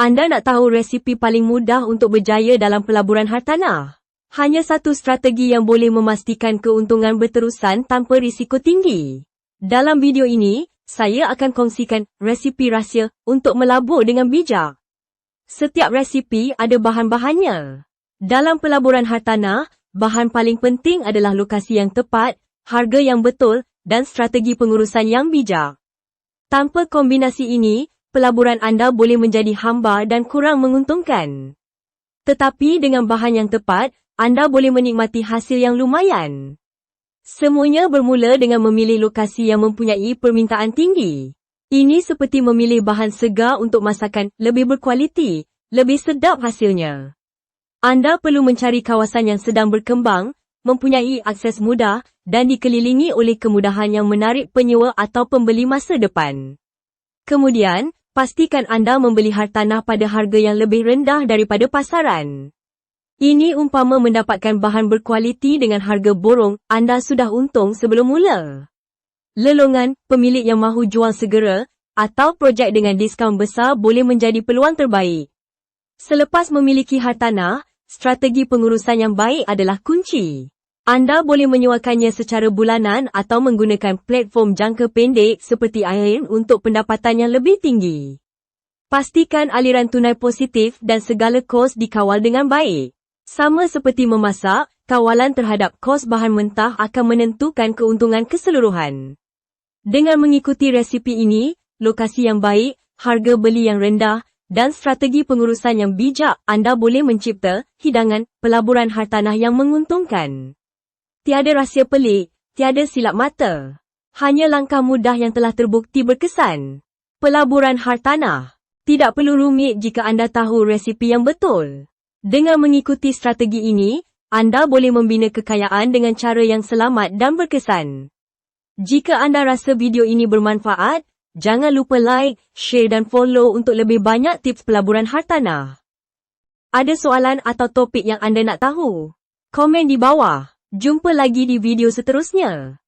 Anda nak tahu resipi paling mudah untuk berjaya dalam pelaburan hartanah? Hanya satu strategi yang boleh memastikan keuntungan berterusan tanpa risiko tinggi. Dalam video ini, saya akan kongsikan resipi rahsia untuk melabur dengan bijak. Setiap resipi ada bahan-bahannya. Dalam pelaburan hartanah, bahan paling penting adalah lokasi yang tepat, harga yang betul dan strategi pengurusan yang bijak. Tanpa kombinasi ini, pelaburan anda boleh menjadi hamba dan kurang menguntungkan. Tetapi dengan bahan yang tepat, anda boleh menikmati hasil yang lumayan. Semuanya bermula dengan memilih lokasi yang mempunyai permintaan tinggi. Ini seperti memilih bahan segar untuk masakan lebih berkualiti, lebih sedap hasilnya. Anda perlu mencari kawasan yang sedang berkembang, mempunyai akses mudah dan dikelilingi oleh kemudahan yang menarik penyewa atau pembeli masa depan. Kemudian, pastikan anda membeli hartanah pada harga yang lebih rendah daripada pasaran. Ini umpama mendapatkan bahan berkualiti dengan harga borong, anda sudah untung sebelum mula. Lelongan, pemilik yang mahu jual segera, atau projek dengan diskaun besar boleh menjadi peluang terbaik. Selepas memiliki hartanah, strategi pengurusan yang baik adalah kunci. Anda boleh menyewakannya secara bulanan atau menggunakan platform jangka pendek seperti AIRN untuk pendapatan yang lebih tinggi. Pastikan aliran tunai positif dan segala kos dikawal dengan baik. Sama seperti memasak, kawalan terhadap kos bahan mentah akan menentukan keuntungan keseluruhan. Dengan mengikuti resipi ini, lokasi yang baik, harga beli yang rendah, dan strategi pengurusan yang bijak, anda boleh mencipta hidangan pelaburan hartanah yang menguntungkan. Tiada rahsia pelik, tiada silap mata. Hanya langkah mudah yang telah terbukti berkesan. Pelaburan hartanah. Tidak perlu rumit jika anda tahu resipi yang betul. Dengan mengikuti strategi ini, anda boleh membina kekayaan dengan cara yang selamat dan berkesan. Jika anda rasa video ini bermanfaat, jangan lupa like, share dan follow untuk lebih banyak tips pelaburan hartanah. Ada soalan atau topik yang anda nak tahu? Komen di bawah. Jumpa lagi di video seterusnya.